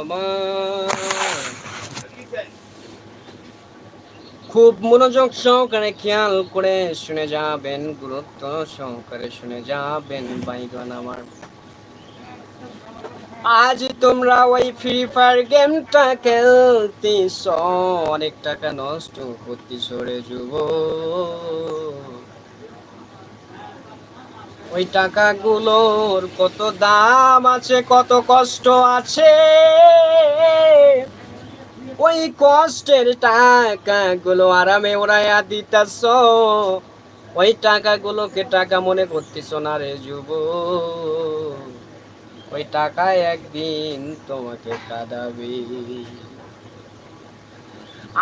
আমার। খুব মনোযোগ সহকারে খেয়াল করে শুনে যাবেন, গুরুত্ব সহকারে শুনে যাবেন বাইগন আমার। আজ তোমরা ওই ফ্রি ফায়ার গেমটা খেলতেছ। অনেক টাকা নষ্ট করতেছ রে যুব ওই টাকাগুলোর কত দাম আছে, কত কষ্ট আছে? ওই কষ্টের টাকাগুলো আরামে ওরাইয়া দিতেছ। ওই টাকাগুলোকে টাকা মনে করতেছ না রে যুব ওই টাকায় একদিন তোমাকে কাঁদাবে।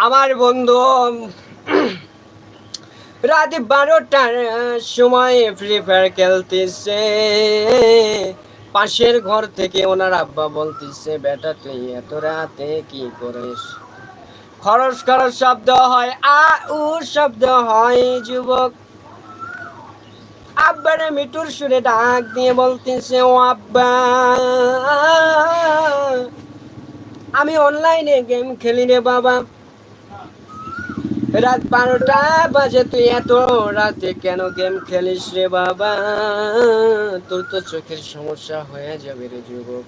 আমার বন্ধু রাত বারোটার সময় ফ্রি ফায়ার খেলতেছে। পাশের ঘর থেকে ওনার আব্বা বলতেছে, বেটা, তুই এত রাতে কি করিস? খরচ খরচ শব্দ হয়, আ, উ শব্দ হয়, যুবক। আব্বারে মিটুর সুরে ডাক দিয়ে বলতেছে, ও আব্বা, আমি অনলাইনে গেম খেলি রে বাবা। রাত বারোটা বাজে, তুই এত রাতে কেন গেম খেলিস রে বাবা? তোর তো চোখের সমস্যা হয়ে যাবে রে যুবক।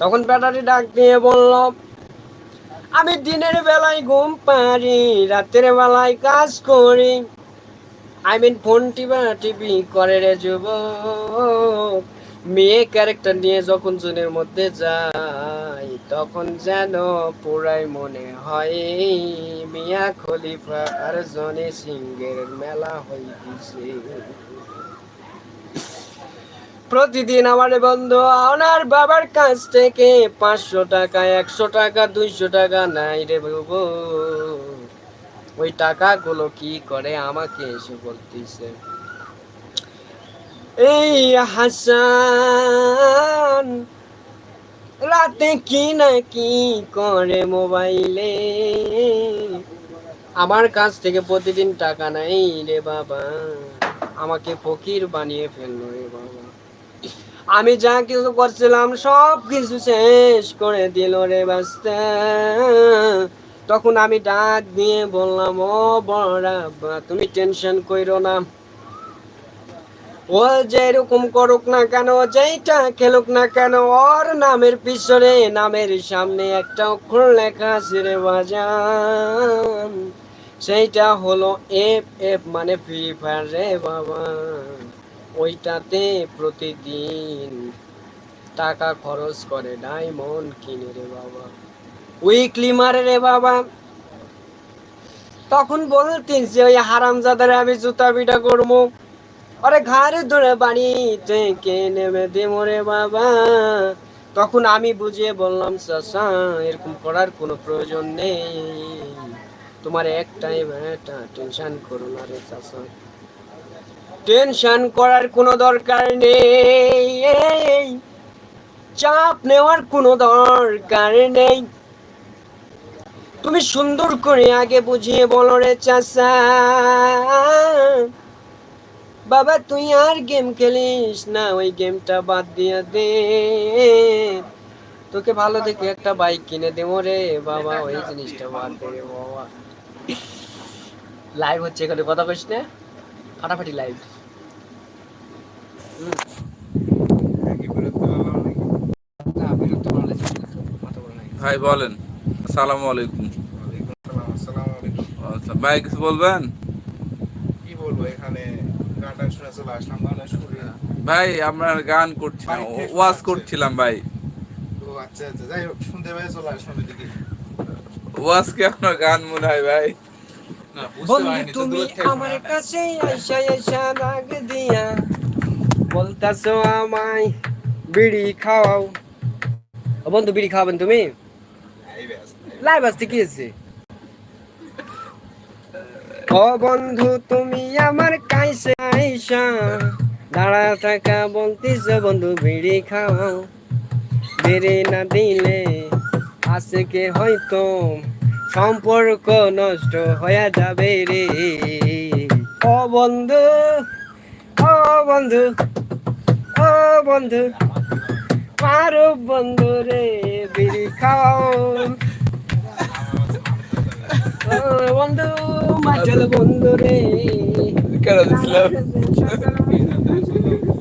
তখন ব্যাটারি ডাক দিয়ে বলল, আমি দিনের বেলায় ঘুম পারি রাতের বেলায় কাজ করি। আই মিন ফোন টিপা টিভি করে রে যুবক। মেয়ে ক্যারেক্টার নিয়ে যখন জনের মধ্যে যাই তখন যেন পুরাই মনে হয়, মিয়া খলিফা আর জনে সিংহের মেলা হইতেছে। প্রতিদিন আমার বন্ধু ওনার বাবার কাছ থেকে পাঁচশো টাকা, একশো টাকা, দুইশো টাকা নাই রে বাবু। ওই টাকাগুলো কি করে আমাকে এসে বলতেছে? এই হাসান রাতে কি না কি করে মোবাইলে? আমার কাছ থেকে প্রতিদিন টাকা নাই রে বাবা। আমাকে ফকির বানিয়ে ফেলল রে বাবা। আমি যা কিছু করছিলাম, সব কিছু শেষ করে দিল রে বাস্তা। তখন আমি ডাক দিয়ে বললাম, ও বড়রা তুমি টেনশন কইরো না। ও যেরকম করুক না কেন, যেইটা খেলুক না কেন, ওর নামের পিছনে, নামের সামনে একটা অক্ষর লেখা আছে রে বাজান। সেইটা হলো এফ এফ মানে ফ্রি ফায়ার রে বাবা। ওইটাতে প্রতিদিন টাকা খরচ করে ডায়মন্ড কিনে রে বাবা। উইকলি মারে রে বাবা। তখন বলতেন যে, ওই হারামজাদারে আমি জুতা পিটা করব। আরে ঘাড়ে ধরে বাড়ি থেকে নেমে দে মরে বাবা। তখন আমি বুঝিয়ে বললাম চাষা এরকম করার কোনো প্রয়োজন নেই। তোমার একটাই ব্যাটা, টেনশন করো না রে চাষা টেনশন করার কোনো দরকার নেই। চাপ নেওয়ার কোনো দরকার নেই। তুমি সুন্দর করে আগে বুঝিয়ে বলো রে চাষা বাবা তুই আর গেম খেলিস না ওই গেমটা বাদ দিয়ে দে। তোকে ভালো দেখে একটা বাইক কিনে দেবো রে বাবা ওই জিনিসটা বাদ দে বাবা। লাইভ হচ্ছে এখানে কথা কইস না। ফাটাফাটি লাইভ ভাই বলেন। আসসালামু আলাইকুম। আচ্ছা, ভাই কিছু বলবেন? কি বলব এখানে? ভাই আপনার গান করছিলাম ওয়াজ করছিলাম ভাই। আচ্ছা আচ্ছা। যাই হোক শুনতে পেয়ে চলে আসলাম এদিকে। ওয়াজ কি আপনার গান মনে হয় ভাই? বন্ধু তুমি আমার কাছে আইসা আইসা ডাক দিয়া বলতাছো আমায় বিড়ি খাওয়াও। বন্ধু বিড়ি খাওয়াবেন তুমি? লাইভ আসতে কি আছে ও বন্ধু, তুমি আমার কাইসে আইসা দাঁড়া থাকা বলতিস বন্ধু বিড়ি খাওয়াও বিড়ি না দিলে আজকে হয়তো সম্পর্ক নষ্ট হয়ে যাবে রে। ও বন্ধু ও বন্ধু ও বন্ধু মারো বন্ধু রে, বিড়ি খাও। বন্ধু। মাচল বন্ধু রে কেন দিছিলাম?